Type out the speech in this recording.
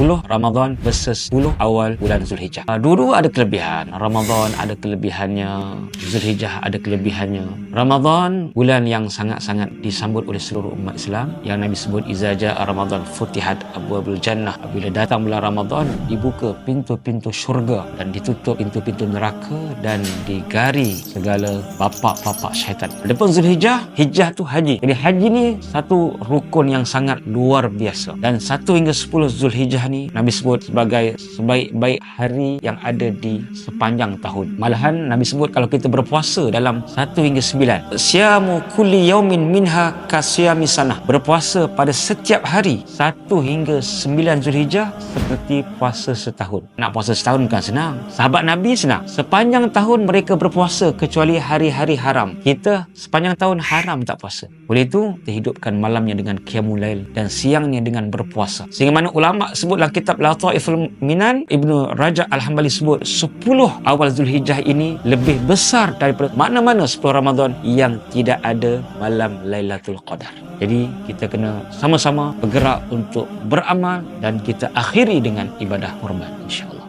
10 Ramadan versus 10 awal bulan Zulhijjah. Uh, dua-dua ada kelebihan. Ramadan ada kelebihannya, Zulhijjah ada kelebihannya. Ramadan bulan yang sangat-sangat disambut oleh seluruh umat Islam yang Nabi sebut izaja Ramadan futihat abwabul jannah. Bila datang bulan Ramadan dibuka pintu-pintu syurga dan ditutup pintu-pintu neraka dan digari segala bapak-bapak syaitan. Adapun Zulhijjah, hijjah tu haji. Jadi haji ni satu rukun yang sangat luar biasa. Dan 1 hingga 10 Zulhijjah ni Nabi sebut sebagai sebaik-baik hari yang ada di sepanjang tahun. Malahan Nabi sebut kalau kita berpuasa dalam 1 hingga 9. Siamu kulli yaumin minha kasyami sanah. Berpuasa pada setiap hari 1 hingga 9 Zulhijjah seperti puasa setahun. Nak puasa setahun bukan senang. Sahabat Nabi senang. Sepanjang tahun mereka berpuasa kecuali hari-hari haram. Kita sepanjang tahun haram tak puasa. Oleh itu, hidupkan malamnya dengan qiyamul lail dan siangnya dengan berpuasa. Sehingga mana ulama sebut dalam kitab Lataiful Minan, Ibnu Rajab Al-Hambali sebut 10 awal Zulhijjah ini lebih besar daripada mana-mana 10 Ramadan yang tidak ada malam Lailatul Qadar. Jadi kita kena sama-sama bergerak untuk beramal dan kita akhiri dengan ibadah korban insya-Allah.